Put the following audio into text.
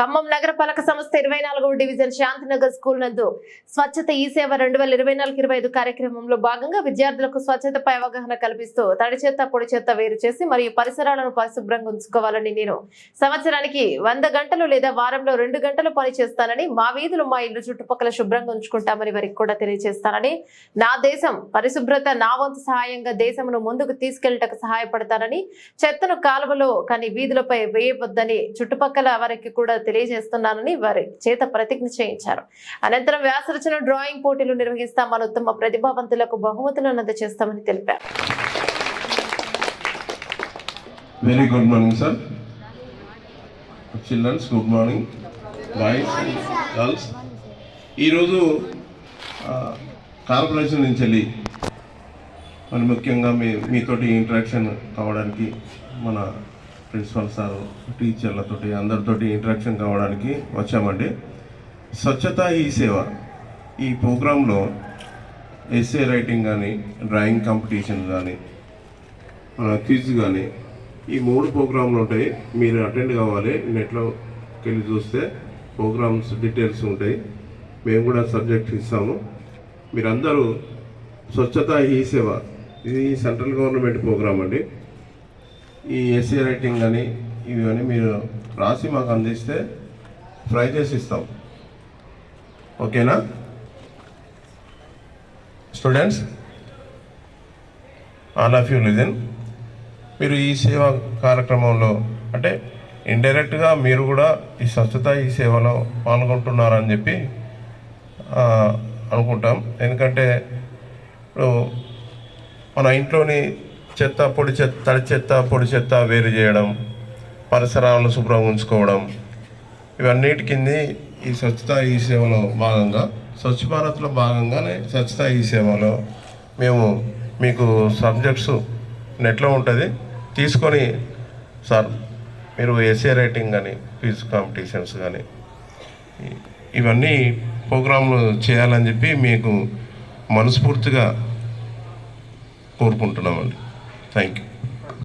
ఖమ్మం నగరపాలక సంస్థ ఇరవై నాలుగవ డివిజన్ శాంతినగర్ స్కూల్ నందు స్వచ్ఛత ఈ సేవ రెండు వేల ఇరవై నాలుగు ఇరవై ఐదు కార్యక్రమంలో భాగంగా విద్యార్థులకు స్వచ్ఛతపై అవగాహన కల్పిస్తూ తడి చెత్త పొడి చెత్త వేరు చేసి మరియు పరిసరాలను పరిశుభ్రంగా ఉంచుకోవాలని నేను సంవత్సరానికి వంద గంటలు లేదా వారంలో రెండు గంటలు పని చేస్తానని మా వీధులు మా ఇల్లు చుట్టుపక్కల శుభ్రంగా ఉంచుకుంటామని వారికి కూడా తెలియజేస్తానని నా దేశం పరిశుభ్రత నా వంతు సహాయంగా దేశమును ముందుకు తీసుకెళ్ళటకు సహాయపడతానని చెత్తను కాలువలో కానీ వీధులపై వేయవద్దని చుట్టుపక్కల వారికి కూడా తెలియజేస్తున్నానని వారి చేత ప్రతిజ్ఞ చేయించారు. అనంతరం వ్యాసరచన డ్రాయింగ్ పోటీలు నిర్వహిస్తామని ఉత్తమ ప్రతిభావంతులకు బహుమతులను అందజేస్తామని తెలిపారు. Very good morning sir childrens good morning boys girls ఈరోజు కార్పొరేషన్ నుంచి వెళ్ళి మరి ముఖ్యంగా మీ మీతోటి ఇంటరాక్షన్ కావడానికి మన ప్రిన్సిపల్ సార్ టీచర్లతోటి అందరితోటి ఇంటరాక్షన్ కావడానికి వచ్చామండి. స్వచ్ఛత ఈ సేవ. ఈ ప్రోగ్రాంలో ఎస్ఏ రైటింగ్ కానీ డ్రాయింగ్ కాంపిటీషన్ కానీ క్విజ్ కానీ ఈ మూడు ప్రోగ్రాంలు ఉంటాయి మీరు అటెండ్ కావాలి. నెట్లోకి వెళ్ళి చూస్తే ప్రోగ్రామ్స్ డీటెయిల్స్ ఉంటాయి. మేము కూడా సబ్జెక్ట్ ఇస్తాము. మీరందరూ స్వచ్ఛత ఈ సేవ. ఇది సెంట్రల్ గవర్నమెంట్ ప్రోగ్రామ్ అండి. ఈ ఎస్సీ రైటింగ్ కానీ ఇవి మీరు రాసి మాకు అందిస్తే ప్రైజెస్ ఇస్తాం. ఓకేనా? Students all of you listen మీరు ఈ సేవ కార్యక్రమంలో అంటే ఇండైరెక్ట్గా మీరు కూడా ఈ స్వచ్ఛత ఈ సేవలో పాల్గొంటున్నారని చెప్పి అనుకుంటాం. ఎందుకంటే ఇప్పుడు మన ఇంట్లోని చెత్త పొడి చెత్త తడి చెత్త పొడి చెత్త వేరు చేయడం పరిసరాలను శుభ్రంగా ఉంచుకోవడం ఇవన్నిటి కింది ఈ స్వచ్ఛత ఈ సేవలో భాగంగా స్వచ్ఛ భారత్లో భాగంగానే స్వచ్ఛత ఈ సేవలో మేము మీకు సబ్జెక్ట్స్ నెట్లో ఉంటుంది. తీసుకొని సార్ మీరు ఎస్ఏ రైటింగ్ కానీ క్విజ్ కాంపిటీషన్స్ కానీ ఇవన్నీ ప్రోగ్రాంలు చేయాలని చెప్పి మీకు మనస్ఫూర్తిగా కోరుకుంటున్నామండి. Thank you